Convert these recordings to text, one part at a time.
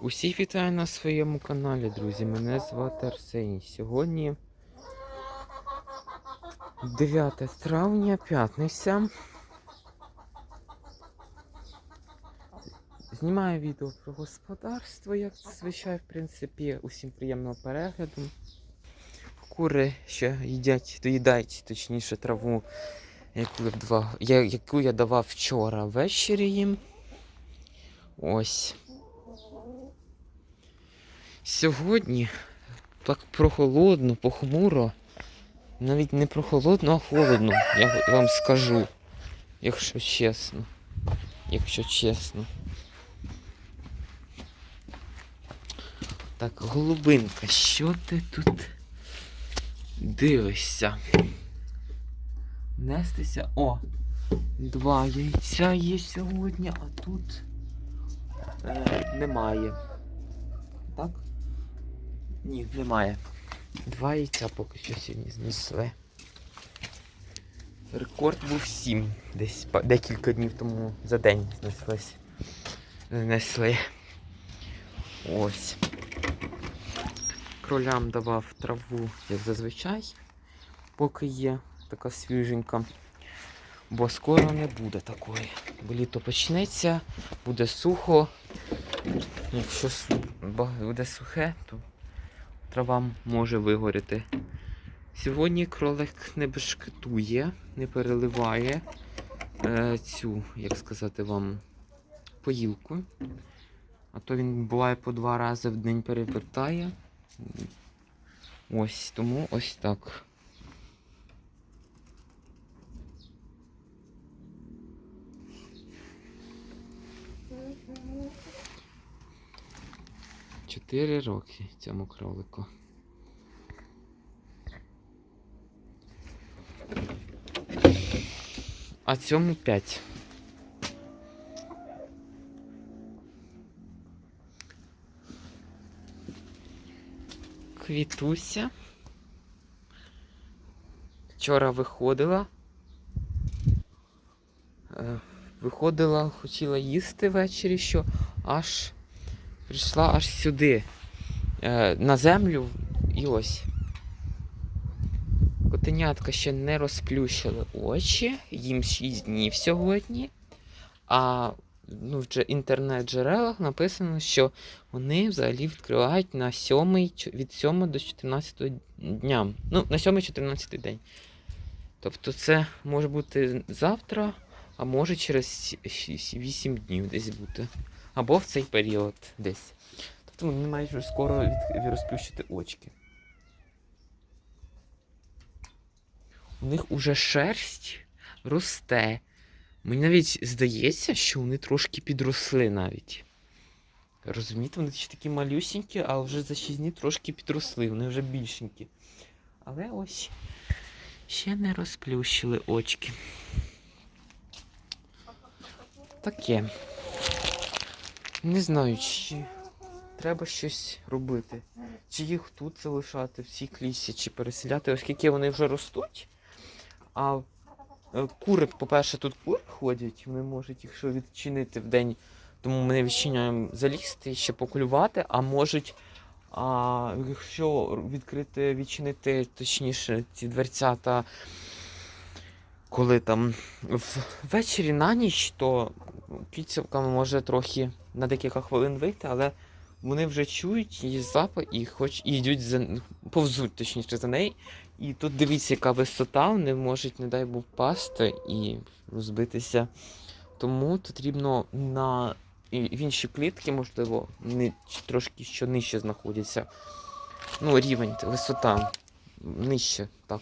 Усіх вітаю на своєму каналі, друзі. Мене звати Арсеній. Сьогодні 9 травня, п'ятниця. Знімаю відео про господарство, як зазвичай, в принципі, усім приємного перегляду. Кури ще їдять, доїдають, точніше, траву, яку я, давав вчора ввечері їм. Ось. Сьогодні так прохолодно, похмуро. Навіть не прохолодно, а холодно, я вам скажу. Якщо чесно. Якщо чесно. Так, голубинка, що ти тут дивишся? Нестися. О! Два яйця є сьогодні, а тут е, немає. Так? Ні, немає. Два яйця поки що сьогодні знесли. Рекорд був сім. Десь декілька днів тому за день знеслись. Знесли. Ось. Кролям давав траву, як зазвичай, поки є така свіженька. Бо скоро не буде такої. Бо літо почнеться, буде сухо. Якщо буде сухе, то трава може вигоріти. Сьогодні кролик не бешкетує, не переливає е, цю, як сказати вам, поїлку. А то він буває по два рази в день перевертає. Ось, тому ось так. Чотири роки цьому кролику. А цьому п'ять. Квітуся. Вчора виходила. Е, Виходила, хотіла їсти ввечері, що аж прийшла аж сюди, е, на землю, і ось. Котенятка ще не розплющили очі, їм 6 днів сьогодні. А ну, в інтернет-джерелах написано, що вони взагалі відкривають на 7, від 7 до 14 дня. Ну, на 7-14 день. Тобто це може бути завтра, а може через 8 днів десь бути. Або в цей період десь. Тобто вони мають вже скоро від, розплющити очки. У них уже шерсть росте. Мені навіть здається, що вони трошки підросли навіть. Розумієте, вони ще такі малюсінькі, а вже за 6 днів трошки підросли, вони вже більшенькі. Але ось ще не розплющили очки. Таке. Не знаю, чи треба щось робити. Чи їх тут залишати в цій клісі, чи переселяти, оскільки вони вже ростуть. А е, кури, по-перше, тут кури ходять, вони можуть їх ще відчинити в день, тому ми не відчиняємо залізти ще покулювати, а можуть, а, якщо відкрити, відчинити, точніше, ці дверцята, коли там ввечері на ніч, то кіцівками може трохи на декілька хвилин вийти, але вони вже чують її запах і хоч і йдуть за повзуть, точніше за неї. І тут дивіться, яка висота, вони можуть, не дай Бог, впасти і розбитися. Тому потрібно на в інші клітки, можливо, чи трошки що нижче знаходяться. Ну, рівень, висота нижче, так.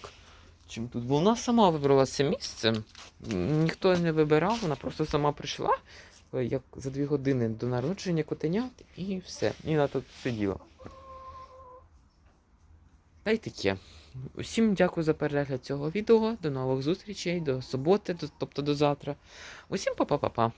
Чим тут. Бо вона сама вибрала це місце. Ніхто не вибирав, вона просто сама прийшла е, як за дві години до народження котенят і все. І вона тут сиділа. Та й таке. Усім дякую за перегляд цього відео. До нових зустрічей, до суботи, до, тобто до завтра. Усім па-па-па-па.